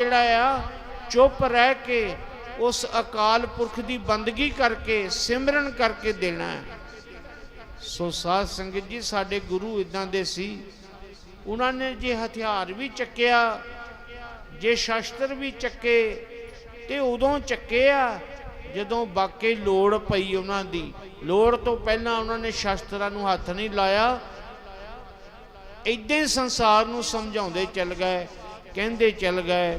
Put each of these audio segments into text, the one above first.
ਜਿਹੜਾ ਆ, ਚੁੱਪ ਰਹਿ ਕੇ ਉਸ ਅਕਾਲ ਪੁਰਖ ਦੀ ਬੰਦਗੀ ਕਰਕੇ, ਸਿਮਰਨ ਕਰਕੇ ਦੇਣਾ ਹੈ। ਸੋ ਸਾਧ ਸੰਗਤ ਜੀ, ਸਾਡੇ ਗੁਰੂ ਇਦਾਂ ਦੇ ਸੀ। ਉਹਨਾਂ ਨੇ ਜੇ ਹਥਿਆਰ ਵੀ ਚੱਕਿਆ, ਜੇ ਸ਼ਸਤਰ ਵੀ ਚੱਕੇ, ਤੇ ਉਦੋਂ ਚੱਕੇ ਆ, ਜਦੋਂ ਬਾਕੀ ਲੋੜ ਪਈ ਉਹਨਾਂ ਦੀ। ਲੋੜ ਤੋਂ ਪਹਿਲਾਂ ਉਹਨਾਂ ਨੇ ਸ਼ਸਤਰਾਂ ਨੂੰ ਹੱਥ ਨਹੀਂ ਲਾਇਆ। ਇਦਾਂ ਹੀ ਸੰਸਾਰ ਨੂੰ ਸਮਝਾਉਂਦੇ ਚੱਲ ਗਏ। ਕਹਿੰਦੇ ਚੱਲ ਗਏ,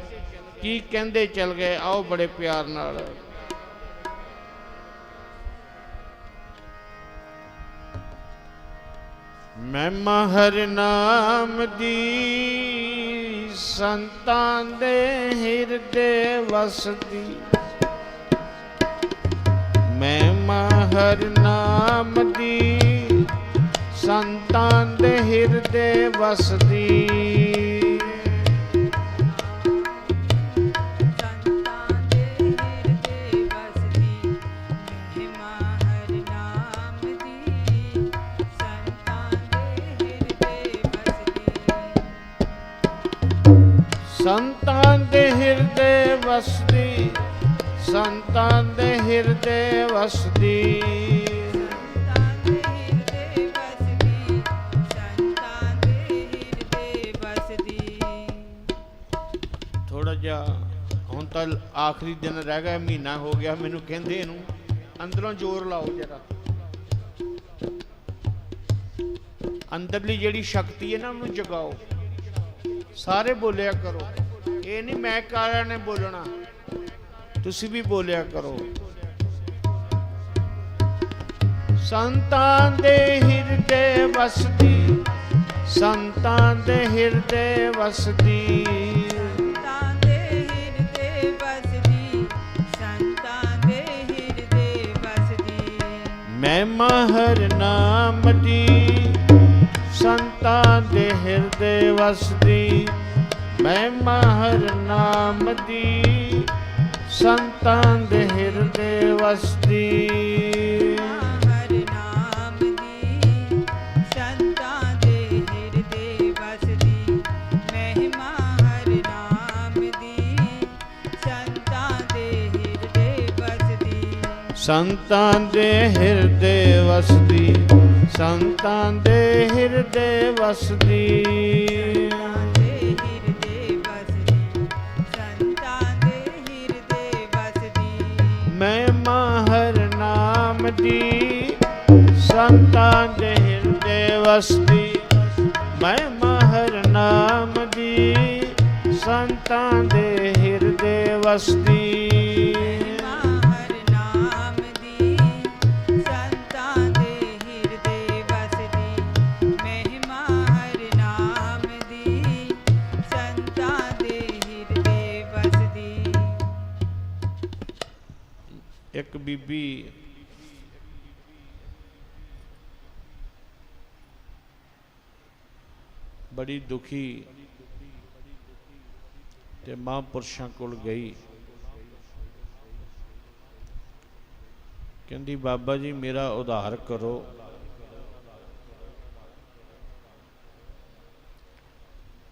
ਕੀ ਕਹਿੰਦੇ ਚੱਲ ਗਏ, ਆਓ ਬੜੇ ਪਿਆਰ ਨਾਲ। ਮਹਿਮਾ ਹਰਿ ਨਾਮ ਦੀ ਸੰਤਾਂ ਦੇ ਹਿਰਦੇ ਵਸਦੀ। ਮਹਿਮਾ ਹਰਿ ਨਾਮ ਦੀ ਸੰਤਾਂ ਦੇ ਹਿਰਦੇ ਵਸਦੀ। ਹਿਰਦੇ ਵਸਦੀ। ਥੋੜਾ ਜਿਹਾ ਹੁਣ ਤਾਂ ਆਖਰੀ ਦਿਨ ਰਹਿ ਗਿਆ, ਮਹੀਨਾ ਹੋ ਗਿਆ ਮੈਨੂੰ ਕਹਿੰਦੇ ਇਹਨੂੰ, ਅੰਦਰੋਂ ਜ਼ੋਰ ਲਾਓ ਜਰਾ। ਅੰਦਰਲੀ ਜਿਹੜੀ ਸ਼ਕਤੀ ਹੈ ਨਾ, ਉਹਨੂੰ ਜਗਾਓ। ਸਾਰੇ ਬੋਲਿਆ ਕਰੋ। ਇਹ ਨਹੀਂ ਮੈਂ ਕਾਰਿਆਂ ਨੇ ਬੋਲਣਾ, ਤੁਸੀਂ ਵੀ ਬੋਲਿਆ ਕਰੋ। ਸੰਤਾਂ ਦੇ ਹਿਰਦੇ ਵਸਦੀ ਸੰਤਾਂ ਦੇ ਹਿਰਦੇ ਵਸਦੀ। ਸੰਤਾਂ ਦੇ ਹਿਰਦੇ ਵਸਦੀ ਸੰਤਾਂ ਦੇ ਹਿਰਦੇ ਵਸਦੀ। ਮੈਂ ਮਹਰ ਨਾਮ ਦੀ ਸੰਤਾਂ ਦੇ ਹਿਰਦੇ ਵਸਦੀ। ਮੈਂ ਮਹਰ ਨਾਮ ਦੀ ਸੰਤਾਂ ਦੇ ਹਿਰਦੇ ਵਸਦੀ। ਸੰਤਾਂ ਦੇ ਹਿਰਦੇ ਵਸਦੀ, ਸੰਤਾਂ ਦੇ ਹਿਰਦੇ ਵਸਦੀ। ਦੇ ਸੰਤਾਂ ਦੇ ਹਿਰਦੇ ਮੈਂ ਮਾਹਰ ਨਾਮ ਦੀ ਸੰਤਾਂ ਦੇ ਹਿਰਦੇ ਵਸਦੀ, ਮੈਂ ਮਾਹਰ ਨਾਮ ਦੀ ਸੰਤਾਂ ਦੇ ਹਿਰਦੇ ਵਸਦੀ। ਇੱਕ ਬੀਬੀ ਬੜੀ ਦੁਖੀ ਤੇ ਮਹਾਂਪੁਰਸ਼ਾਂ ਕੋਲ ਗਈ। ਕਹਿੰਦੀ, ਬਾਬਾ ਜੀ, ਮੇਰਾ ਉਧਾਰ ਕਰੋ।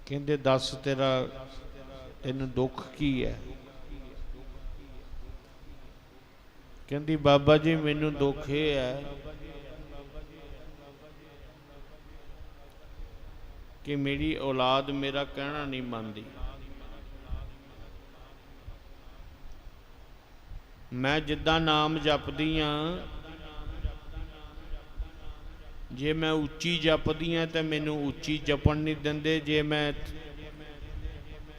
ਕਹਿੰਦੇ, ਦੱਸ ਤੇਰਾ ਤੈਨੂੰ ਦੁੱਖ ਕੀ ਹੈ? ਕਹਿੰਦੀ, ਬਾਬਾ ਜੀ, ਮੈਨੂੰ ਦੁੱਖ ਇਹ ਹੈ ਕਿ ਮੇਰੀ ਔਲਾਦ ਮੇਰਾ ਕਹਿਣਾ ਨਹੀਂ ਮੰਨਦੀ। ਮੈਂ ਜਿੱਦਾਂ ਨਾਮ ਜਪਦੀ ਆ, ਜੇ ਮੈਂ ਉੱਚੀ ਜਪਦੀ ਆ ਤਾਂ ਮੈਨੂੰ ਉੱਚੀ ਜਪਣ ਨਹੀਂ ਦਿੰਦੇ, ਜੇ ਮੈਂ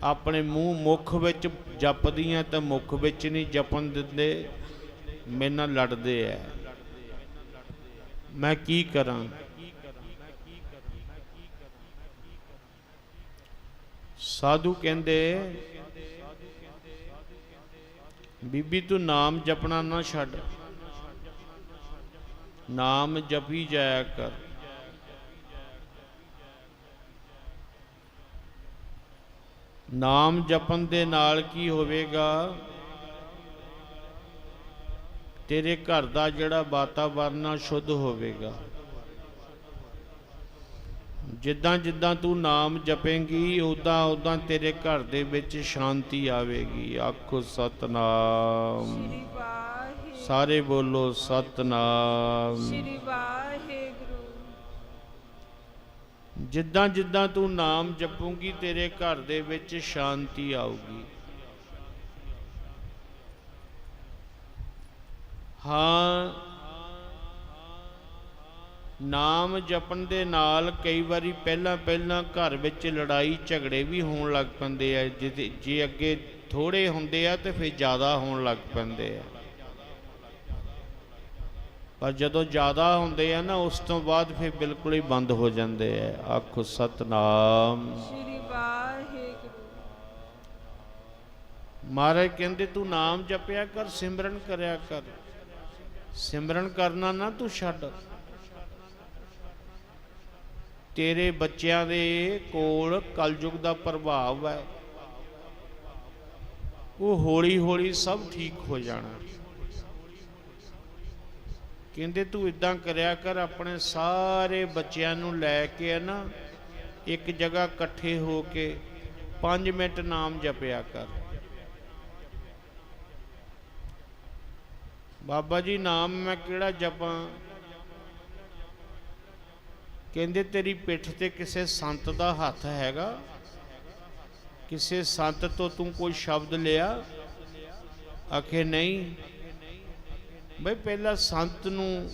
ਆਪਣੇ ਮੂੰਹ ਮੁਖ ਵਿੱਚ ਜਪਦੀ ਆ ਤਾਂ ਮੁਖ ਵਿੱਚ ਨਹੀਂ ਜਪਣ ਦਿੰਦੇ। ਮੇਰੇ ਨਾਲ ਲੜਦੇ ਐ। ਮੈਂ ਕੀ ਕਰਾਂ? ਸਾਧੂ ਕਹਿੰਦੇ, ਬੀਬੀ ਤੂੰ ਨਾਮ ਜਪਣਾ ਨਾ ਛੱਡ। ਨਾਮ ਜਪੀ ਜਾਇਆ ਕਰ। ਨਾਮ ਜਪਣ ਦੇ ਨਾਲ ਕੀ ਹੋਵੇਗਾ? ਤੇਰੇ ਘਰ ਦਾ ਜਿਹੜਾ ਵਾਤਾਵਰਨ ਆ ਸ਼ੁੱਧ ਹੋਵੇਗਾ। ਜਿੱਦਾਂ ਜਿੱਦਾਂ ਤੂੰ ਨਾਮ ਜਪੇਂਗੀ ਉਦਾਂ ਉਦਾਂ ਤੇਰੇ ਘਰ ਦੇ ਵਿੱਚ ਸ਼ਾਂਤੀ ਆਵੇਗੀ। ਆਖੋ ਸਤਨਾਮ। ਸ਼੍ਰੀ ਵਾਹਿਗੁਰੂ ਸਾਰੇ ਬੋਲੋ ਸਤਨਾਮ। ਸ਼੍ਰੀ ਵਾਹਿਗੁਰੂ। ਜਿੱਦਾਂ ਜਿੱਦਾਂ ਤੂੰ ਨਾਮ ਜਪੂਗੀ ਤੇਰੇ ਘਰ ਦੇ ਵਿੱਚ ਸ਼ਾਂਤੀ ਆਊਗੀ। ਹਾਂ। ਨਾਮ ਜਪਣ ਦੇ ਨਾਲ ਕਈ ਵਾਰੀ ਪਹਿਲਾਂ ਪਹਿਲਾਂ ਘਰ ਵਿੱਚ ਲੜਾਈ ਝਗੜੇ ਵੀ ਹੋਣ ਲੱਗ ਪੈਂਦੇ ਆ ਜੇ ਅੱਗੇ ਥੋੜੇ ਹੁੰਦੇ ਆ ਤੇ ਫਿਰ ਜ਼ਿਆਦਾ ਹੋਣ ਲੱਗ ਪੈਂਦੇ ਆ। ਪਰ ਜਦੋਂ ਜ਼ਿਆਦਾ ਹੁੰਦੇ ਆ ਨਾ ਉਸ ਤੋਂ ਬਾਅਦ ਫਿਰ ਬਿਲਕੁਲ ਹੀ ਬੰਦ ਹੋ ਜਾਂਦੇ ਆ। ਆਖੋ ਸਤਨਾਮ। ਸ਼੍ਰੀ ਵਾਹਿਗੁਰੂ। ਮਹਾਰਾਜ ਕਹਿੰਦੇ ਤੂੰ ਨਾਮ ਜਪਿਆ ਕਰ ਸਿਮਰਨ ਕਰਿਆ ਕਰ। ਸਿਮਰਨ ਕਰਨਾ ਨਾ ਤੂੰ ਛੱਡ। ਤੇਰੇ ਬੱਚਿਆਂ ਦੇ ਕੋਲ ਕਲਯੁਗ ਦਾ ਪ੍ਰਭਾਵ ਹੈ। ਉਹ ਹੌਲੀ ਹੌਲੀ ਸਭ ਠੀਕ ਹੋ ਜਾਣਾ। ਕਹਿੰਦੇ ਤੂੰ ਇਦਾਂ ਕਰਿਆ ਕਰ, ਆਪਣੇ ਸਾਰੇ ਬੱਚਿਆਂ ਨੂੰ ਲੈ ਕੇ ਨਾ, ਇੱਕ ਜਗ੍ਹਾ ਇਕੱਠੇ ਹੋ ਕੇ 5 ਮਿੰਟ ਨਾਮ ਜਪਿਆ ਕਰ। ਬਾਬਾ ਜੀ ਨਾਮ ਮੈਂ ਕਿਹੜਾ ਜਪਾਂ? ਕਹਿੰਦੇ ਤੇਰੀ ਪਿੱਠ ਤੇ ਕਿਸੇ ਸੰਤ ਦਾ ਹੱਥ ਹੈਗਾ। ਕਿਸੇ ਸੰਤ ਤੋਂ ਤੂੰ ਕੋਈ ਸ਼ਬਦ ਲਿਆ? ਆਖੇ ਨਹੀਂ। ਬਈ ਪਹਿਲਾਂ ਸੰਤ ਨੂੰ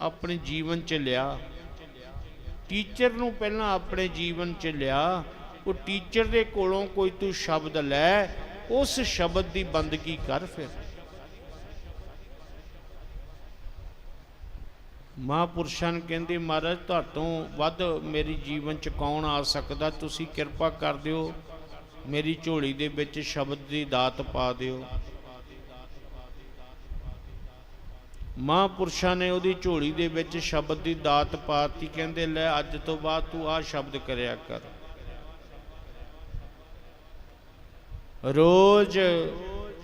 ਆਪਣੇ ਜੀਵਨ ਚ ਲਿਆ। ਟੀਚਰ ਨੂੰ ਪਹਿਲਾਂ ਆਪਣੇ ਜੀਵਨ ਚ ਲਿਆ। ਉਹ ਟੀਚਰ ਦੇ ਕੋਲੋਂ ਕੋਈ ਤੂੰ ਸ਼ਬਦ ਲੈ, ਉਸ ਸ਼ਬਦ ਦੀ ਬੰਦਗੀ ਕਰ ਫਿਰ। ਮਹਾਂਪੁਰਸ਼ਾਂ ਨੂੰ ਕਹਿੰਦੇ, ਮਹਾਰਾਜ, ਤੁਹਾਤੋਂ ਵੱਧ ਮੇਰੀ ਜੀਵਨ ਚ ਕੌਣ ਆ ਸਕਦਾ? ਤੁਸੀਂ ਕਿਰਪਾ ਕਰ ਦਿਓ, ਮੇਰੀ ਝੋਲੀ ਦੇ ਵਿੱਚ ਸ਼ਬਦ ਦੀ ਦਾਤ ਪਾ ਦਿਓ। ਮਹਾਂਪੁਰਸ਼ਾਂ ਨੇ ਉਹਦੀ ਝੋਲੀ ਦੇ ਵਿੱਚ ਸ਼ਬਦ ਦੀ ਦਾਤ ਪਾਤੀ, ਕਹਿੰਦੇ, ਲੈ, ਅੱਜ ਤੋਂ ਬਾਅਦ ਤੂੰ ਆਹ ਸ਼ਬਦ ਕਰਿਆ ਕਰ। ਰੋਜ਼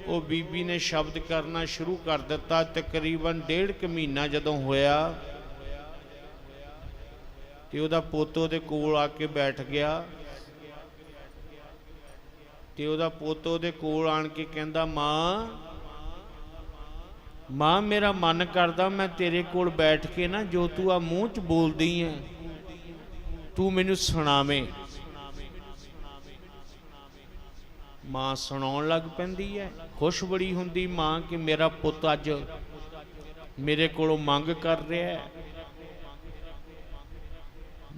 ਉਹ ਬੀਬੀ ਨੇ ਸ਼ਬਦ ਕਰਨਾ ਸ਼ੁਰੂ ਕਰ ਦਿੱਤਾ, ਤਕਰੀਬਨ ਡੇਢ ਕੁ ਮਹੀਨਾ ਜਦੋਂ ਹੋਇਆ ਤੇ ਉਹਦਾ ਪੋਤੋ ਦੇ ਕੋਲ ਆ ਕੇ ਬੈਠ ਗਿਆ। ਤੇ ਉਹਦਾ ਪੋਤੋ ਉਹਦੇ ਕੋਲ ਆਣ ਕੇ ਕਹਿੰਦਾ, ਮਾਂ ਮਾਂ, ਮੇਰਾ ਮਨ ਕਰਦਾ ਮੈਂ ਤੇਰੇ ਕੋਲ ਬੈਠ ਕੇ ਨਾ ਜੋ ਤੂੰ ਆ ਮੂੰਹ ਚ ਬੋਲਦੀ ਐ ਤੂੰ ਮੈਨੂੰ ਸੁਣਾਵੇਂ। ਮਾਂ ਸੁਣਾਉਣ ਲੱਗ ਪੈਂਦੀ ਹੈ। ਖੁਸ਼ ਬੜੀ ਹੁੰਦੀ ਮਾਂ ਕਿ ਮੇਰਾ ਪੁੱਤ ਅੱਜ ਮੇਰੇ ਕੋਲੋਂ ਮੰਗ ਕਰ ਰਿਹਾ ਹੈ।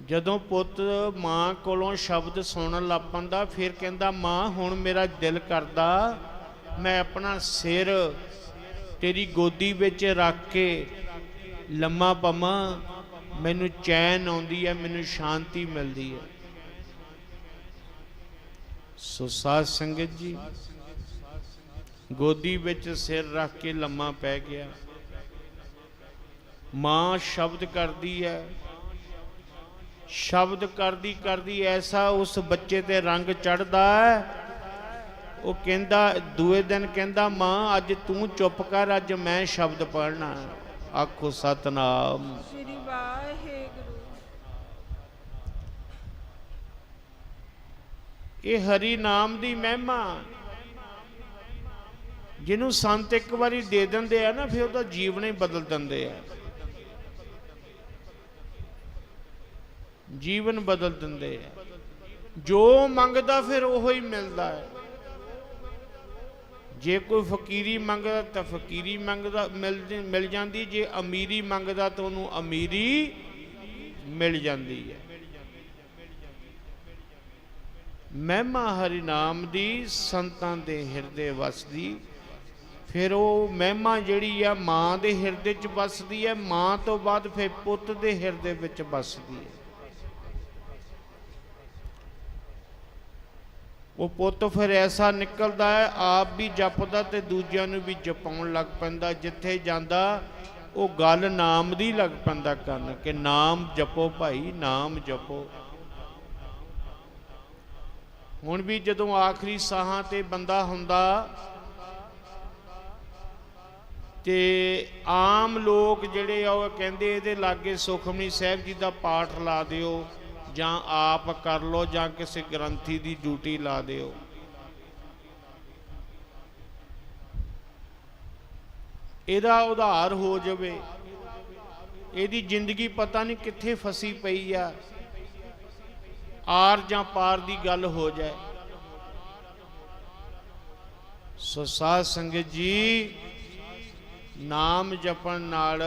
ਜਦੋਂ ਪੁੱਤ ਮਾਂ ਕੋਲੋਂ ਸ਼ਬਦ ਸੁਣਨ ਲੱਗ ਪੈਂਦਾ, ਫਿਰ ਕਹਿੰਦਾ, ਮਾਂ, ਹੁਣ ਮੇਰਾ ਦਿਲ ਕਰਦਾ, ਮੈਂ ਆਪਣਾ ਸਿਰ ਤੇਰੀ ਗੋਦੀ ਵਿੱਚ ਰੱਖ ਕੇ ਲੰਮਾ ਪਵਾਂ। ਮੈਨੂੰ ਚੈਨ ਆਉਂਦੀ ਹੈ, ਮੈਨੂੰ ਸ਼ਾਂਤੀ ਮਿਲਦੀ ਹੈ। ਸੋ ਸਾਧ ਸੰਗਤ ਜੀ, ਗੋਦੀ ਵਿੱਚ ਸਿਰ ਰੱਖ ਕੇ ਲੰਮਾ ਪੈ ਗਿਆ। ਮਾਂ ਸ਼ਬਦ ਕਰਦੀ ਹੈ। ਸ਼ਬਦ ਕਰਦੀ ਕਰਦੀ ਐਸਾ ਉਸ ਬੱਚੇ ਤੇ ਰੰਗ ਚੜਦਾ ਹੈ। ਉਹ ਕਹਿੰਦਾ, ਦੂਏ ਦਿਨ ਕਹਿੰਦਾ, ਮਾਂ, ਅੱਜ ਤੂੰ ਚੁੱਪ ਕਰ, ਅੱਜ ਮੈਂ ਸ਼ਬਦ ਪੜ੍ਹਨਾ ਆਖੋ, ਸਤਨਾਮ। ਸ਼੍ਰੀ ਵਾਹਿਗੁਰੂ। ਇਹ ਹਰੀ ਨਾਮ ਦੀ ਮਹਿਮਾ ਜਿਹਨੂੰ ਸੰਤ ਇੱਕ ਵਾਰੀ ਦੇ ਦਿੰਦੇ ਆ ਨਾ, ਫਿਰ ਉਹਦਾ ਜੀਵਨ ਹੀ ਬਦਲ ਦਿੰਦੇ ਆ। ਜੀਵਨ ਬਦਲ ਦਿੰਦੇ ਆ। ਜੋ ਮੰਗਦਾ ਫਿਰ ਉਹੋ ਹੀ ਮਿਲਦਾ ਹੈ। ਜੇ ਕੋਈ ਫਕੀਰੀ ਮੰਗਦਾ ਤਾਂ ਫਕੀਰੀ ਮੰਗਦਾ, ਮਿਲ ਮਿਲ ਜਾਂਦੀ। ਜੇ ਅਮੀਰੀ ਮੰਗਦਾ ਤਾਂ ਉਹਨੂੰ ਅਮੀਰੀ ਮਿਲ ਜਾਂਦੀ ਹੈ। ਮਹਿਮਾ ਹਰੀ ਨਾਮ ਦੀ ਸੰਤਾਂ ਦੇ ਹਿਰਦੇ ਵਸਦੀ। ਫਿਰ ਉਹ ਮਹਿਮਾ ਜਿਹੜੀ ਆ, ਮਾਂ ਦੇ ਹਿਰਦੇ 'ਚ ਵਸਦੀ ਹੈ, ਮਾਂ ਤੋਂ ਬਾਅਦ ਫਿਰ ਪੁੱਤ ਦੇ ਹਿਰਦੇ ਵਿੱਚ ਵਸਦੀ ਹੈ। ਉਹ ਪੁੱਤ ਫਿਰ ਐਸਾ ਨਿਕਲਦਾ ਹੈ, ਆਪ ਵੀ ਜਪਦਾ ਤੇ ਦੂਜਿਆਂ ਨੂੰ ਵੀ ਜਪਾਉਣ ਲੱਗ ਪੈਂਦਾ। ਜਿੱਥੇ ਜਾਂਦਾ, ਉਹ ਗੱਲ ਨਾਮ ਦੀ ਲੱਗ ਪੈਂਦਾ ਕਰਨ ਕਿ ਨਾਮ ਜਪੋ ਭਾਈ, ਨਾਮ ਜਪੋ। ਹੁਣ ਵੀ ਜਦੋਂ ਆਖਰੀ ਸਾਹਾਂ ਤੇ ਬੰਦਾ ਹੁੰਦਾ ਤੇ ਆਮ ਲੋਕ ਜਿਹੜੇ ਆ ਉਹ ਕਹਿੰਦੇ ਇਹਦੇ ਲਾਗੇ ਸੁਖਮਨੀ ਸਾਹਿਬ ਜੀ ਦਾ ਪਾਠ ਲਾ ਦਿਓ ਜਾਂ ਆਪ ਕਰ ਲਓ ਜਾਂ ਕਿਸੇ ਗ੍ਰੰਥੀ ਦੀ ਡਿਊਟੀ ਲਾ ਦਿਓ। ਇਹਦਾ ਉਧਾਰ ਹੋ ਜਾਵੇ। ਇਹਦੀ ਜ਼ਿੰਦਗੀ ਪਤਾ ਨਹੀਂ ਕਿੱਥੇ ਫਸੀ ਪਈ ਆ। ਆਰ ਜਾਂ ਪਾਰ ਦੀ ਗੱਲ ਹੋ ਜਾਏ। ਸੋ ਸਾਧ ਸੰਗਤ ਜੀ, ਨਾਮ ਜਪਣ ਨਾਲ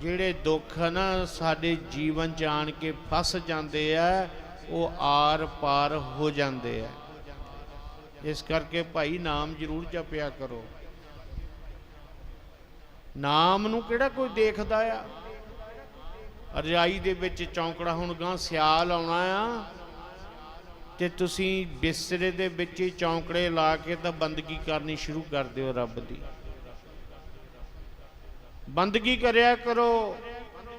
ਜਿਹੜੇ ਦੁੱਖ ਨਾ ਸਾਡੇ ਜੀਵਨ ਚ ਆਣ ਕੇ ਫਸ ਜਾਂਦੇ ਆ, ਉਹ ਆਰ ਪਾਰ ਹੋ ਜਾਂਦੇ ਆ। ਇਸ ਕਰਕੇ ਭਾਈ ਨਾਮ ਜ਼ਰੂਰ ਜਪਿਆ ਕਰੋ। ਨਾਮ ਨੂੰ ਕਿਹੜਾ ਕੋਈ ਦੇਖਦਾ ਆ? ਰਜਾਈ ਦੇ ਵਿੱਚ ਚੌਂਕੜਾ ਹੁਣ ਗਾਂ ਸਿਆਲ ਆਉਣਾ ਆ। ਤੇ ਤੁਸੀਂ ਬਿਸਤਰੇ ਦੇ ਵਿੱਚ ਹੀ ਚੌਂਕੜੇ ਲਾ ਕੇ ਤਾਂ ਬੰਦਗੀ ਕਰਨੀ ਸ਼ੁਰੂ ਕਰ ਦਿਓ ਰੱਬ ਦੀ। ਬੰਦਗੀ ਕਰਿਆ ਕਰੋ,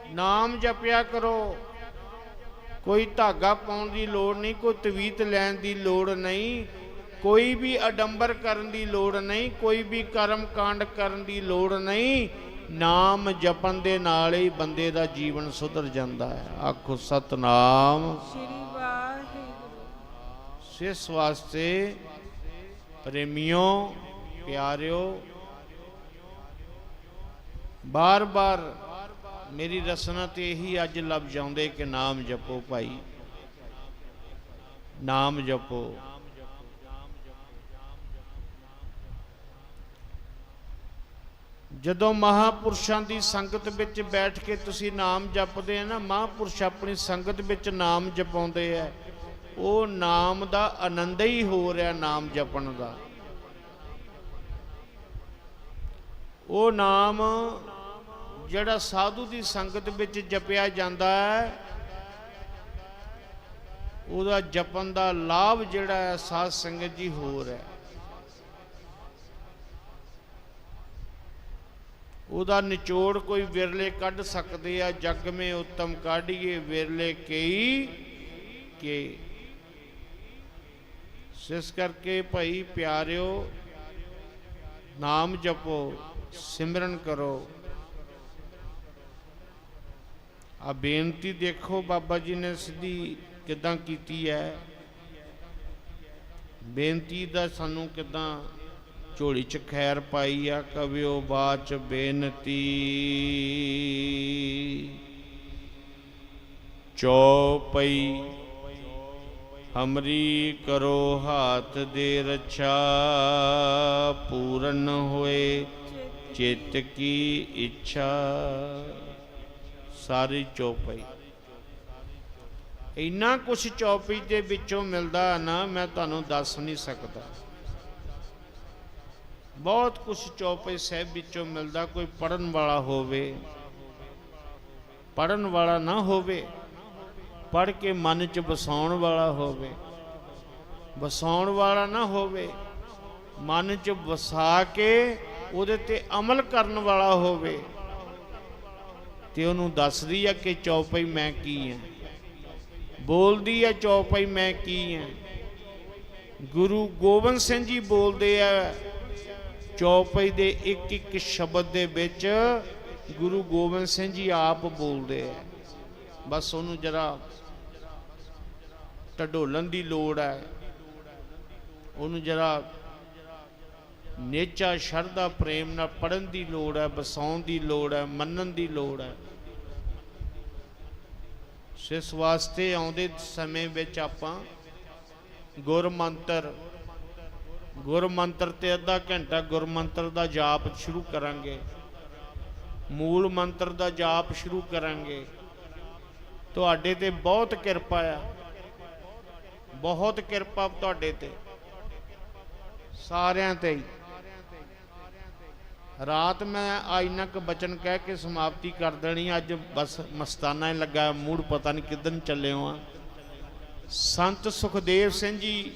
ਨਾਮ ਜਪਿਆ ਕਰੋ। ਕੋਈ ਧਾਗਾ ਪਾਉਣ ਦੀ ਲੋੜ ਨਹੀਂ, ਕੋਈ ਤਵੀਤ ਲੈਣ ਦੀ ਲੋੜ ਨਹੀਂ, ਕੋਈ ਵੀ ਅਡੰਬਰ ਕਰਨ ਦੀ ਲੋੜ ਨਹੀਂ, ਕੋਈ ਵੀ ਕਰਮ ਕਾਂਡ ਕਰਨ ਦੀ ਲੋੜ ਨਹੀਂ। ਨਾਮ ਜਪਣ ਦੇ ਨਾਲ ਹੀ ਬੰਦੇ ਦਾ ਜੀਵਨ ਸੁਧਰ ਜਾਂਦਾ ਹੈ। ਆਖੋ ਸਤਨਾਮ। ਸ੍ਰੀ ਵਾਹਿਗੁਰੂ। ਸਿਸ ਵਾਸਤੇ ਪ੍ਰੇਮਿਓ ਪਿਆਰਿਓ ਬਾਰ-ਬਾਰ ਮੇਰੀ ਰਸਨਾ ਤੇ ਇਹੀ ਅੱਜ ਲੱਭ ਜਾਉਂਦੇ ਕਿ ਨਾਮ ਜਪੋ ਭਾਈ। ਨਾਮ ਜਪੋ। ਜਦੋਂ ਮਹਾਪੁਰਸ਼ਾਂ ਦੀ ਸੰਗਤ ਵਿੱਚ ਬੈਠ ਕੇ ਤੁਸੀਂ ਨਾਮ ਜਪਦੇ ਆ ਨਾ, ਮਹਾਪੁਰਸ਼ ਆਪਣੀ ਸੰਗਤ ਵਿੱਚ ਨਾਮ ਜਪਾਉਂਦੇ ਆ। ਉਹ ਨਾਮ ਦਾ ਆਨੰਦ ਹੀ ਹੋ ਰਿਹਾ ਨਾਮ ਜਪਣ ਦਾ। ਉਹ ਨਾਮ ਜਿਹੜਾ ਸਾਧੂ ਦੀ ਸੰਗਤ ਵਿੱਚ ਜਪਿਆ ਜਾਂਦਾ ਹੈ, ਉਹਦਾ ਜਪਣ ਦਾ ਲਾਭ ਜਿਹੜਾ ਹੈ, ਸਾਧ ਸੰਗਤ ਜੀ ਹੋਰ ਹੈ। ਉਹਦਾ ਨਿਚੋੜ ਕੋਈ ਵਿਰਲੇ ਕੱਢ ਸਕਦੇ ਆ, ਜਗ ਮੇ ਉਤਮ ਕਾਢੀਏ, ਵਿਰਲੇ ਕਈ ਕੇ। ਸਿਸ ਕਰਕੇ ਭਾਈ ਪਿਆਰਿਓ, ਨਾਮ ਜਪੋ, ਸਿਮਰਨ ਕਰੋ। ਆ ਬੇਨਤੀ ਦੇਖੋ ਬਾਬਾ ਜੀ ਨੇ ਸਿੱਧੀ ਕਿਦਾਂ ਕੀਤੀ ਹੈ। ਬੇਨਤੀ ਦਾ ਸਾਨੂੰ ਕਿਦਾਂ ਝੋਲੀ ਚ ਖੈਰ ਪਾਈ ਆ, ਕਵਿਓ ਬਾਚ ਬੇਨਤੀ। ਚੌਪਈ, ਹਮਰੀ ਕਰੋ ਹਾਥ ਦੇ ਰਛਾ, ਪੂਰਨ ਹੋਏ ਚਿੱਤ ਕੀ ਇੱਛਾ। ਸਾਰੀ ਚੌਪਈ। ਇੰਨਾ ਕੁਛ ਚੌਪੀ ਦੇ ਵਿੱਚੋਂ ਮਿਲਦਾ ਨਾ, ਮੈਂ ਤੁਹਾਨੂੰ ਦੱਸ ਨਹੀਂ ਸਕਦਾ। ਬਹੁਤ ਕੁਛ ਚੌਪਈ ਸਾਹਿਬ ਵਿੱਚੋਂ ਮਿਲਦਾ, ਕੋਈ ਪੜਨ ਵਾਲਾ ਹੋਵੇ ਪੜਨ ਵਾਲਾ ਨਾ ਹੋਵੇ ਪੜ ਕੇ ਮਨ 'ਚ ਵਸਾਉਣ ਵਾਲਾ ਹੋਵੇ, ਵਸਾਉਣ ਵਾਲਾ ਨਾ ਹੋਵੇ, ਮਨ 'ਚ ਵਸਾ ਕੇ ਉਹਦੇ ਤੇ ਅਮਲ ਕਰਨ ਵਾਲਾ ਹੋਵੇ, ਤੇ ਉਹਨੂੰ ਦੱਸਦੀ ਆ ਕਿ ਚੌਪਈ ਮੈਂ ਕੀ ਆ। ਬੋਲਦੀ ਆ ਚੌਪਈ ਮੈਂ ਕੀ ਆ। ਗੁਰੂ ਗੋਬਿੰਦ ਸਿੰਘ ਜੀ ਬੋਲਦੇ ਆ ਚੌਪਈ ਦੇ ਇੱਕ ਇੱਕ ਸ਼ਬਦ ਦੇ ਵਿੱਚ ਗੁਰੂ ਗੋਬਿੰਦ ਸਿੰਘ ਜੀ ਆਪ ਬੋਲਦੇ ਆ। ਬਸ ਉਹਨੂੰ ਜਰਾ ਢਡੋਲਣ ਦੀ ਲੋੜ ਹੈ। ਉਹਨੂੰ ਜਰਾ ਨੇਚਾ, ਸ਼ਰਧਾ, ਪ੍ਰੇਮ ਨਾਲ ਪੜਨ ਦੀ ਲੋੜ ਹੈ ਬਸਾਉਣ ਦੀ ਲੋੜ ਹੈ, ਮੰਨਣ ਦੀ ਲੋੜ ਹੈ। ਸਿਸ ਵਾਸਤੇ ਆਉਂਦੇ ਸਮੇਂ ਵਿੱਚ ਆਪਾਂ ਗੁਰ ਮੰਤਰ ਗੁਰ ਮੰਤਰ ਤੇ ਅੱਧਾ ਘੰਟਾ ਗੁਰ ਮੰਤਰ ਦਾ ਜਾਪ ਸ਼ੁਰੂ ਕਰਾਂਗੇ। ਮੂਲ ਮੰਤਰ ਦਾ ਜਾਪ ਸ਼ੁਰੂ ਕਰਾਂਗੇ। ਤੁਹਾਡੇ ਤੇ ਬਹੁਤ ਕਿਰਪਾ ਆ। ਬਹੁਤ ਕਿਰਪਾ ਤੁਹਾਡੇ ਤੇ। ਸਾਰਿਆਂ ਤੇ ਹੀ। ਰਾਤ ਮੈਂ ਆਇਨਾ ਕ ਬਚਨ ਕਹਿ ਕੇ ਸਮਾਪਤੀ ਕਰ ਦੇਣੀ। ਅੱਜ ਬਸ ਮਸਤਾਨਾ ਹੀ ਲੱਗਾ। ਮੂਡ ਪਤਾ ਨਹੀਂ ਕਿਦਨ ਚੱਲੇ ਆ। ਸੰਤ ਸੁਖਦੇਵ ਸਿੰਘ ਜੀ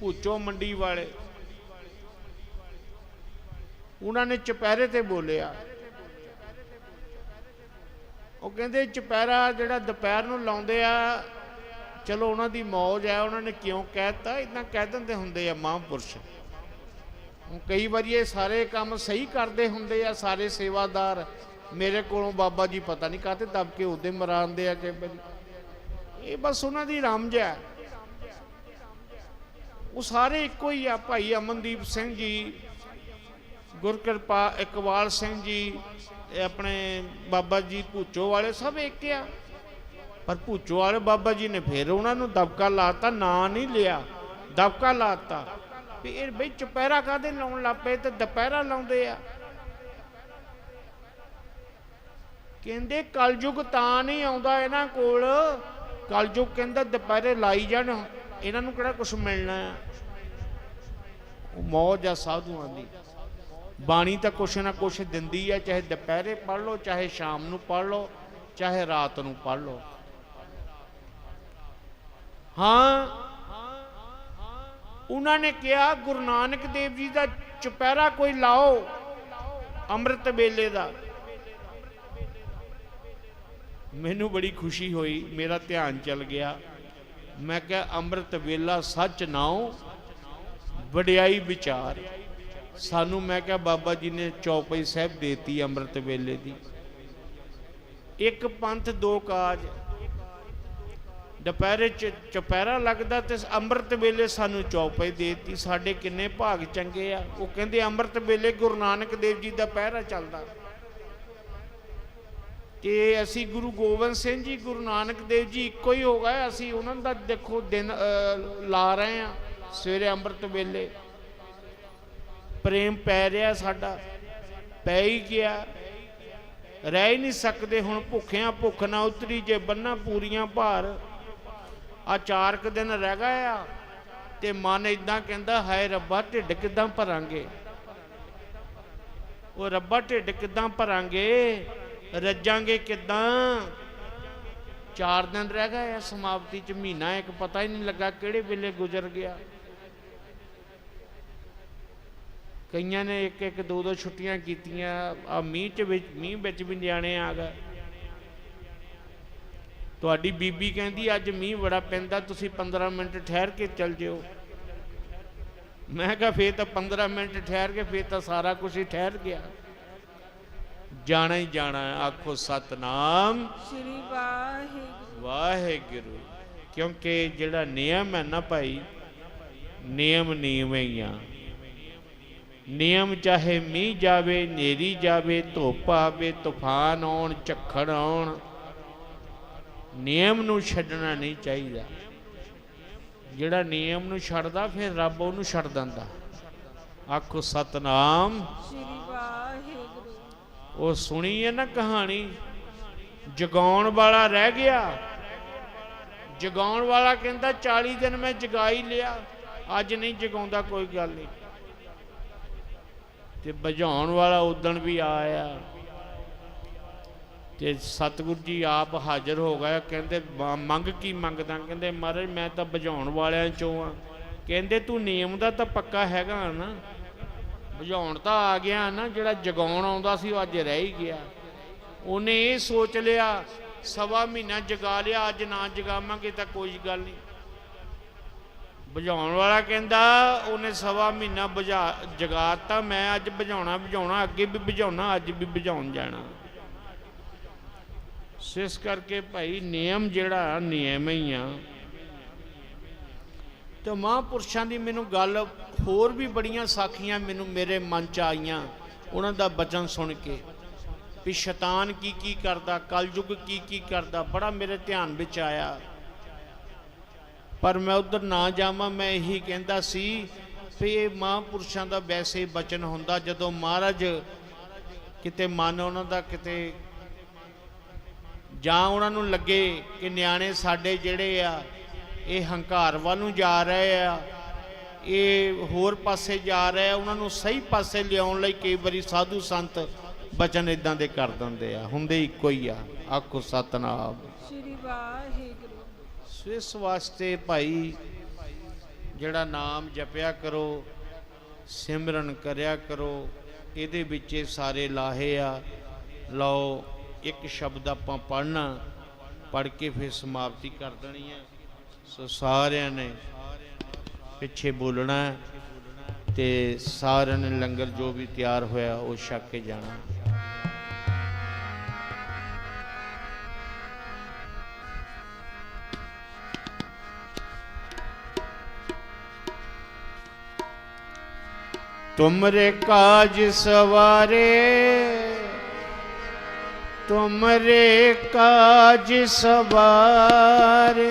ਭੂਚੋ ਮੰਡੀ ਵਾਲੇ। ਉਹਨਾਂ ਨੇ ਚੁਪਹਿਰੇ ਤੇ ਬੋਲਿਆ। ਉਹ ਕਹਿੰਦੇ, ਚੁਪਹਿਰਾ ਜਿਹੜਾ ਦੁਪਹਿਰ ਨੂੰ ਲਾਉਂਦੇ ਆ, ਚਲੋ ਉਹਨਾਂ ਦੀ ਮੌਜ ਹੈ, ਉਹਨਾਂ ਨੇ ਕਿਉਂ ਕਹਿਤਾ ਇਦਾਂ ਕਹਿ ਦਿੰਦੇ ਹੁੰਦੇ ਆ ਮਹਾਂਪੁਰਸ਼। ਹੁਣ ਕਈ ਵਾਰੀ ਇਹ ਸਾਰੇ ਕੰਮ ਸਹੀ ਕਰਦੇ ਹੁੰਦੇ ਆ, ਸਾਰੇ ਸੇਵਾਦਾਰ। ਮੇਰੇ ਕੋਲੋਂ ਬਾਬਾ ਜੀ ਪਤਾ ਨਹੀਂ ਕਾਹਤੇ ਦੱਬ ਕੇ ਉਹਦੇ ਮਰਾਉਂਦੇ ਆ ਕਿ ਵਾਰੀ ਇਹ ਬਸ ਉਹਨਾਂ ਦੀ ਰਮਜ ਹੈ। ਉਹ ਸਾਰੇ ਇੱਕੋ ਹੀ ਆ ਭਾਈ ਅਮਨਦੀਪ ਸਿੰਘ ਜੀ, ਗੁਰਕਿਰਪਾ ਇਕਬਾਲ ਸਿੰਘ ਜੀ ਆਪਣੇ ਬਾਬਾ ਜੀ ਭੂਚੋ ਵਾਲੇ ਸਭ ਇੱਕ ਆ। ਪਰ ਭੂਚੋ ਵਾਲੇ ਬਾਬਾ ਜੀ ਨੇ ਫਿਰ ਉਹਨਾਂ ਨੂੰ ਦਬਕਾ ਲਾਤਾ, ਨਾਂ ਨਹੀਂ ਲਿਆ, ਦਬਕਾ ਲਾਤਾ। ਵੀ ਇਹ ਬਈ ਚੁਪਹਿਰਾ ਕਾਦੇ ਲਾਉਣ ਲੱਪੇ ਤੇ ਦੁਪਹਿਰਾ ਲਾਉਂਦੇ ਆ। ਕਹਿੰਦੇ ਕਲਯੁਗ ਤਾਂ ਨਹੀਂ ਆਉਂਦਾ ਇਹਨਾਂ ਕੋਲ, ਕਲਯੁਗ ਕਹਿੰਦਾ ਦੁਪਹਿਰੇ ਲਾਈ ਜਾਣ। ਇਹਨਾਂ ਨੂੰ ਕਿਹੜਾ ਕੁਝ ਮਿਲਣਾ ਆ ਉਹ ਮੌਜ ਆ ਸਾਧੂਆਂ ਦੀ। ਬਾਣੀ ਤਾਂ ਕੁਛ ਨਾ ਕੁਛ ਦਿੰਦੀ ਹੈ, ਚਾਹੇ ਦੁਪਹਿਰੇ ਪੜ੍ਹ ਲਓ, ਚਾਹੇ ਸ਼ਾਮ ਨੂੰ ਪੜ੍ਹ ਲਓ, ਚਾਹੇ ਰਾਤ ਨੂੰ ਪੜ੍ਹ ਲਓ। ਹਾਂ, ਉਹਨਾਂ ਨੇ ਕਿਹਾ, ਗੁਰੂ ਨਾਨਕ ਦੇਵ ਜੀ ਦਾ ਚੁਪਹਿਰਾ ਕੋਈ ਲਾਓ, ਅੰਮ੍ਰਿਤ ਵੇਲੇ ਦਾ। ਮੈਨੂੰ ਬੜੀ ਖੁਸ਼ੀ ਹੋਈ, ਮੇਰਾ ਧਿਆਨ ਚਲ ਗਿਆ। ਮੈਂ ਕਿਹਾ, ਅੰਮ੍ਰਿਤ ਵੇਲਾ ਸੱਚ ਨਾਉ, ਵਡਿਆਈ ਵਿਚਾਰ। ਸਾਨੂੰ ਮੈਂ ਕਿਹਾ, ਬਾਬਾ ਜੀ ਨੇ ਚੌਪਈ ਸਾਹਿਬ ਦੇਤੀ ਅੰਮ੍ਰਿਤ ਵੇਲੇ ਦੀ। ਇੱਕ ਪੰਥ, ਦੋ ਕਾਜ। ਦੁਪਹਿਰੇ ਚ ਚੁਪਹਿਰਾ ਲੱਗਦਾ ਤੇ ਅੰਮ੍ਰਿਤ ਵੇਲੇ ਸਾਨੂੰ ਚੌਪਈ ਦੇਤੀ। ਸਾਡੇ ਕਿੰਨੇ ਭਾਗ ਚੰਗੇ ਆ। ਉਹ ਕਹਿੰਦੇ, ਅੰਮ੍ਰਿਤ ਵੇਲੇ ਗੁਰੂ ਨਾਨਕ ਦੇਵ ਜੀ ਦਾ ਪਹਿਰਾ ਚੱਲਦਾ। ਕਿ ਅਸੀਂ ਗੁਰੂ ਗੋਬਿੰਦ ਸਿੰਘ ਜੀ, ਗੁਰੂ ਨਾਨਕ ਦੇਵ ਜੀ ਇੱਕੋ ਹੀ ਹੋ ਗਏ। ਅਸੀਂ ਉਹਨਾਂ ਦਾ ਦੇਖੋ ਦਿਨ ਲਾ ਰਹੇ ਆ ਸਵੇਰੇ ਅੰਮ੍ਰਿਤ ਵੇਲੇ। ਪ੍ਰੇਮ ਪੈ ਰਿਹਾ ਸਾਡਾ, ਪੈ ਹੀ ਗਿਆ। ਰਹਿ ਹੀ ਨਹੀਂ ਸਕਦੇ ਹੁਣ ਭੁੱਖਿਆਂ ਭੁੱਖ ਨਾ ਉਤਰੀ, ਜੇ ਬੰਨਾ ਪੂਰੀਆਂ ਭਾਰ। ਆ ਚਾਰ ਕੁ ਦਿਨ ਰਹਿ ਗਏ ਆ ਤੇ ਮਨ ਇਦਾਂ ਕਹਿੰਦਾ, ਹਾਏ ਰੱਬਾ, ਢਿੱਡ ਕਿਦਾਂ ਭਰਾਂਗੇ? ਉਹ ਰੱਬਾ, ਢਿੱਡ ਕਿਦਾਂ ਭਰਾਂਗੇ? ਰੱਜਾਂਗੇ ਕਿਦਾਂ? ਚਾਰ ਦਿਨ ਰਹਿ ਗਏ ਆ, ਸਮਾਪਤੀ ਚ ਮਹੀਨਾ ਇੱਕ ਪਤਾ ਹੀ ਨਹੀਂ ਲੱਗਾ ਕਿਹੜੇ ਵੇਲੇ ਗੁਜ਼ਰ ਗਿਆ। ਕਈਆਂ ਨੇ ਇੱਕ ਇੱਕ ਦੋ ਦੋ ਛੁੱਟੀਆਂ ਕੀਤੀਆਂ, ਆ ਮੀਂਹ ਚ ਵਿੱਚ ਮੀਂਹ ਵਿੱਚ ਵੀ ਨਿਆਣੇ ਆ ਗਏ। ਤੁਹਾਡੀ ਬੀਬੀ ਕਹਿੰਦੀ, ਅੱਜ ਮੀਂਹ ਬੜਾ ਪੈਂਦਾ, ਤੁਸੀਂ 15 ਮਿੰਟ ਠਹਿਰ ਕੇ ਚੱਲ ਜਿਓ। ਮੈਂ ਕਿਹਾ, ਫੇਰ ਤਾਂ 15 ਮਿੰਟ ਠਹਿਰ ਕੇ, ਫੇਰ ਤਾਂ ਸਾਰਾ ਕੁਝ ਹੀ ਠਹਿਰ ਗਿਆ। ਜਾਣਾ ਹੀ ਜਾਣਾ ਆਖੋ ਸਤਨਾਮ। ਸ੍ਰੀ ਵਾਹਿਗੁਰੂ। ਵਾਹਿਗੁਰੂ। ਕਿਉਂਕਿ ਜਿਹੜਾ ਨਿਯਮ ਹੈ ਨਾ ਭਾਈ ਨਿਯਮ ਨਿਯਮ ਹੀ ਆ। ਨਿਯਮ ਚਾਹੇ ਮੀਂਹ ਜਾਵੇ ਨੇਰੀ ਜਾਵੇ ਧੁੱਪ ਆਵੇ ਤੂਫਾਨ ਆਉਣ ਝੱਖੜ ਆਉਣ ਨਿਯਮ ਨੂੰ ਛੱਡਣਾ ਨਹੀਂ ਚਾਹੀਦਾ। ਜਿਹੜਾ ਨਿਯਮ ਨੂੰ ਛੱਡਦਾ ਫਿਰ ਰੱਬ ਉਹਨੂੰ ਛੱਡ ਦਿੰਦਾ। ਆਖੋ ਸਤਨਾਮ। ਸ੍ਰੀ ਉਹ ਸੁਣੀ ਹੈ ਨਾ ਕਹਾਣੀ? ਜਗਾਉਣ ਵਾਲਾ ਰਹਿ ਗਿਆ। ਜਗਾਉਣ ਵਾਲਾ ਕਹਿੰਦਾ 40 ਦਿਨ ਮੈਂ ਜਗਾ ਹੀ ਲਿਆ। ਅੱਜ ਨਹੀਂ ਜਗਾਉਂਦਾ, ਕੋਈ ਗੱਲ ਨਹੀਂ। ਤੇ ਬੁਝਾਉਣ ਵਾਲਾ ਉਦਣ ਵੀ ਆਇਆ। ਤੇ ਸਤਿਗੁਰ ਜੀ ਆਪ ਹਾਜ਼ਰ ਹੋ ਗਏ। ਕਹਿੰਦੇ ਮੰਗ ਕੀ ਮੰਗਦਾ? ਕਹਿੰਦੇ, ਮਹਾਰਾਜ, ਮੈਂ ਤਾਂ ਬੁਝਾਉਣ ਵਾਲਿਆਂ ਚੋਂ ਆ ਕਹਿੰਦੇ, ਤੂੰ ਨਿਯਮ ਦਾ ਤਾਂ ਪੱਕਾ ਹੈਗਾ ਨਾ? ਬੁਝਾਉਣ ਤਾਂ ਆ ਗਿਆ ਨਾ, ਜਿਹੜਾ ਜਗਾਉਣ ਆਉਂਦਾ ਸੀ ਉਹ ਅੱਜ ਰਹਿ ਹੀ ਗਿਆ। ਉਹਨੇ ਇਹ ਸੋਚ ਲਿਆ, ਸਵਾ ਮਹੀਨਾ ਜਗਾ ਲਿਆ, ਅੱਜ ਨਾ ਜਗਾਵਾਂਗੇ ਤਾਂ ਕੋਈ ਗੱਲ ਨਹੀਂ। ਬੁਝਾਉਣ ਵਾਲਾ ਕਹਿੰਦਾ, ਉਹਨੇ ਸਵਾ ਮਹੀਨਾ ਬੁਝਾ ਜਗਾਤਾ ਮੈਂ ਅੱਜ ਬੁਝਾਉਣਾ ਬੁਝਾਉਣਾ ਅੱਗੇ ਵੀ ਬੁਝਾਉਣਾ ਅੱਜ ਵੀ ਬੁਝਾਉਣ ਜਾਣਾ। ਸੋ ਇਸ ਕਰਕੇ ਭਾਈ ਨਿਯਮ ਜਿਹੜਾ, ਨਿਯਮ ਹੀ ਆ। ਤੇ ਮਹਾਂਪੁਰਸ਼ਾਂ ਦੀ ਮੈਨੂੰ ਗੱਲ ਹੋਰ ਵੀ ਬੜੀਆਂ ਸਾਖੀਆਂ ਮੈਨੂੰ ਮੇਰੇ ਮਨ ਚ ਆਈਆਂ, ਉਹਨਾਂ ਦਾ ਬਚਨ ਸੁਣ ਕੇ। ਵੀ ਸ਼ੈਤਾਨ ਕੀ ਕੀ ਕਰਦਾ, ਕਲਯੁਗ ਕੀ ਕੀ ਕਰਦਾ, ਬੜਾ ਮੇਰੇ ਧਿਆਨ ਵਿੱਚ ਆਇਆ। ਪਰ ਮੈਂ ਉਧਰ ਨਾ ਜਾਵਾਂ, ਮੈਂ ਇਹੀ ਕਹਿੰਦਾ ਸੀ ਵੀ ਇਹ ਮਹਾਂਪੁਰਸ਼ਾਂ ਦਾ ਵੈਸੇ ਬਚਨ ਹੁੰਦਾ, ਜਦੋਂ ਮਹਾਰਾਜ ਕਿਤੇ ਮਨ ਉਹਨਾਂ ਦਾ ਕਿਤੇ ਜਾਂ ਉਹਨਾਂ ਨੂੰ ਲੱਗੇ ਕਿ ਨਿਆਣੇ ਸਾਡੇ ਜਿਹੜੇ ਆ ਇਹ ਹੰਕਾਰ ਵੱਲ ਨੂੰ ਜਾ ਰਹੇ ਆ ਇਹ ਹੋਰ ਪਾਸੇ ਜਾ ਰਹੇ ਆ ਉਹਨਾਂ ਨੂੰ ਸਹੀ ਪਾਸੇ ਲਿਆਉਣ ਲਈ ਕਈ ਵਾਰੀ ਸਾਧੂ ਸੰਤ ਬਚਨ ਇਦਾਂ ਦੇ ਕਰ ਦਿੰਦੇ ਆ ਹੁੰਦੇ ਇੱਕੋ ਹੀ ਆ ਆਖੋ ਸਤਨਾਮ। ਸ੍ਰੀ ਵਾਹਿਗੁਰੂ। ਸੋ ਇਸ ਵਾਸਤੇ ਭਾਈ ਜਿਹੜਾ ਨਾਮ ਜਪਿਆ ਕਰੋ ਸਿਮਰਨ ਕਰਿਆ ਕਰੋ ਇਹਦੇ ਵਿੱਚ ਇਹ ਸਾਰੇ ਲਾਹੇ ਆ। ਲਓ ਇੱਕ ਸ਼ਬਦ ਆਪਾਂ ਪੜ੍ਹਨਾ ਪੜ੍ਹ ਕੇ ਫਿਰ ਸਮਾਪਤੀ ਕਰ ਦੇਣੀ ਹੈ ਸੋ ਸਾਰਿਆਂ ਨੇ ਪਿੱਛੇ ਬੋਲਣਾ ਤੇ ਸਾਰਿਆਂ ਨੇ ਲੰਗਰ ਜੋ ਵੀ ਤਿਆਰ ਹੋਇਆ ਉਹ ਛੱਕ ਕੇ ਜਾਣਾ ਤੁਮਰੇ ਕਾਜ ਸਵਾਰੇ, ਤੁਮਰੇ ਕਾਜ ਸਵਾਰੇ।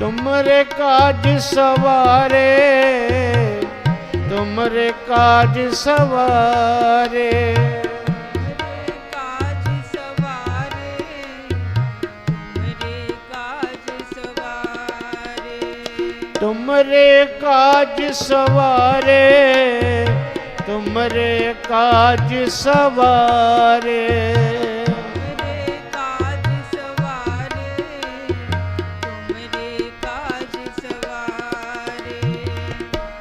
तुमरे काज सवारे, तुमरे काज सवारे। काज काज सवारे तुमरे काज सवारे, तुमरे काज सवारे।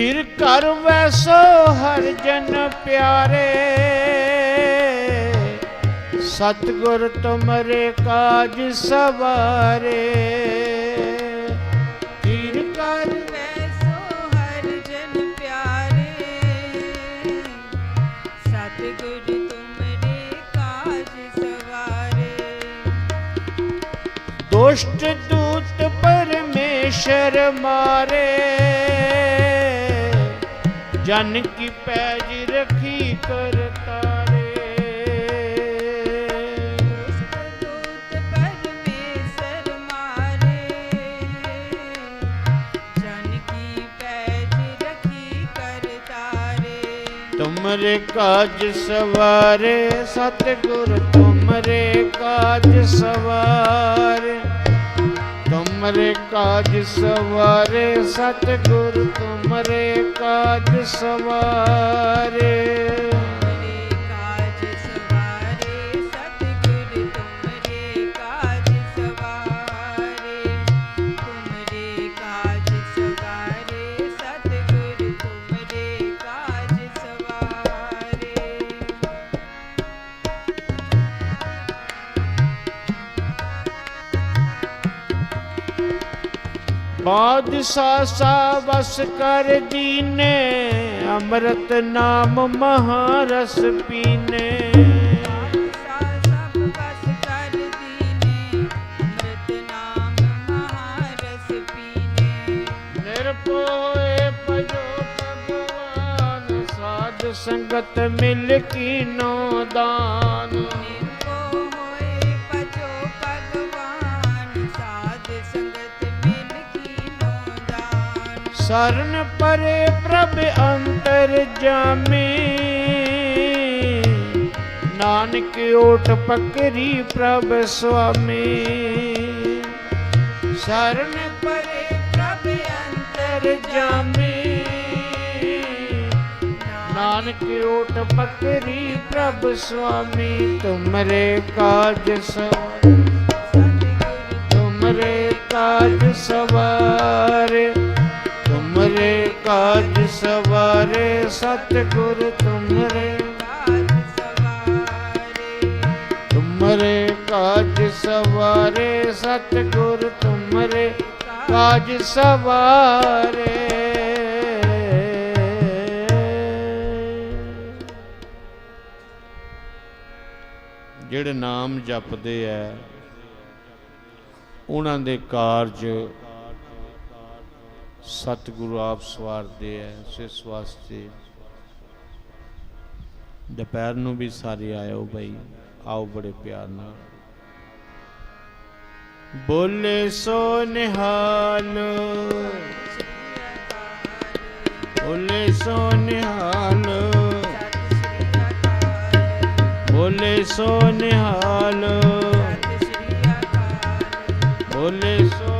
ਫਿਰ ਕਰ ਵੈਸੋ ਹਰ ਜਨ ਪਿਆਰੇ। ਸਤਿਗੁਰ ਤੁਮਰੇ ਕਾਜ ਸਵਾਰੇ। ਫਿਰ ਕਰ ਵੈਸੋ ਹਰ ਜਨ ਪਿਆਰੇ। ਸਤਿਗੁਰ ਤੁਮਰੇ ਕਾਜ ਸਵਾਰੇ। ਦੁਸ਼ਟ ਦੂਤ ਪਰਮੇਸ਼ਰ ਮਾਰੇ। ਜਨ ਕੀ ਪੈਜ ਰਖੀ ਕਰਤਾਰੇ ਦੂਤ ਪਰਮੇਸ਼ਰ ਮਾਰੇ ਜਨ ਕੀ ਕਰਤਾਰੇ ਤੁਮਰੇ ਕਾਜ ਸਵਾਰੇ, ਸਤਿਗੁਰ ਤੁਮਰੇ ਕਾਜ ਸਵਾਰੇ। ਤੁਮਰੇ ਕਾਜ ਸਵਾਰੇ, ਸਤਿਗੁਰ ਤੁਮਰੇ ਕਾਜ ਸਵਾਰੇ। ਬਾਦਸ਼ਾਹ ਸਾ ਵਸ ਕਰ ਦੀਨੇ ਅੰਮ੍ਰਿਤ ਨਾਮ ਮਹਾਰਸ ਪੀਨੇ। ਬਾਦਸ਼ਾਹ ਸਭ ਵਸ ਕਰ ਸਰਨ ਪਰੇ ਪ੍ਰਭ ਅੰਤਰ ਜਾਮੀ ਨਾਨਕ ਓਟ ਪਕਰੀ ਪ੍ਰਭ ਸੁਆਮੀ ਸਰਨ ਪਰੇ ਪ੍ਰਭ ਅੰਤਰ ਜਾਮੀ ਨਾਨਕ ਓਟ ਪਕਰੀ ਪ੍ਰਭ ਸੁਆਮੀ ਤੁਮਰੇ ਕਾਜ ਸਵਾਰ ਤੁਮਰੇ ਕਾਜ ਸਵਾਰੇ ਕਾਜ ਸਵਾਰੇ ਸਤਿਗੁਰ ਤੁਮਰੇ। ਕਾਜ ਸਵਾਰੇ ਤੁਮਰੇ ਕਾਜ ਸਵਾਰੇ ਸਤਿਗੁਰ ਤੁਮਰੇ। ਕਾਜ ਸਵਾਰੇ। ਜਿਹੜੇ ਨਾਮ ਜਪਦੇ ਐ ਉਹਨਾਂ ਦੇ ਕਾਰਜ ਸਤਿਗੁਰੂ ਆਪ ਸਵਾਰਦੇ ਐ ਸਿਸ ਵਾਸਤੇ। ਦੁਪਹਿਰ ਨੂੰ ਵੀ ਸਾਰੇ ਆਇਓ ਬਈ, ਆਓ ਬੜੇ ਪਿਆਰ ਨਾਲ। ਬੋਲੇ ਸੋ ਨਿਹਾਲ। ਬੋਲੇ ਸੋ ਨਿਹਾਲ। ਬੋਲੇ ਸੋ ਨਿਹਾਲ। ਬੋਲੇ ਸੋ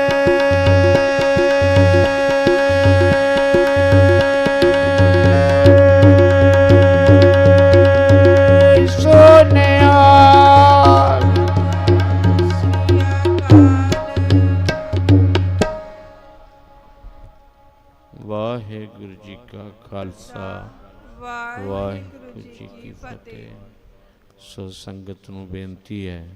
ਫਤਿਹ ਸੋ ਸੰਗਤ ਨੂੰ ਬੇਨਤੀ ਹੈ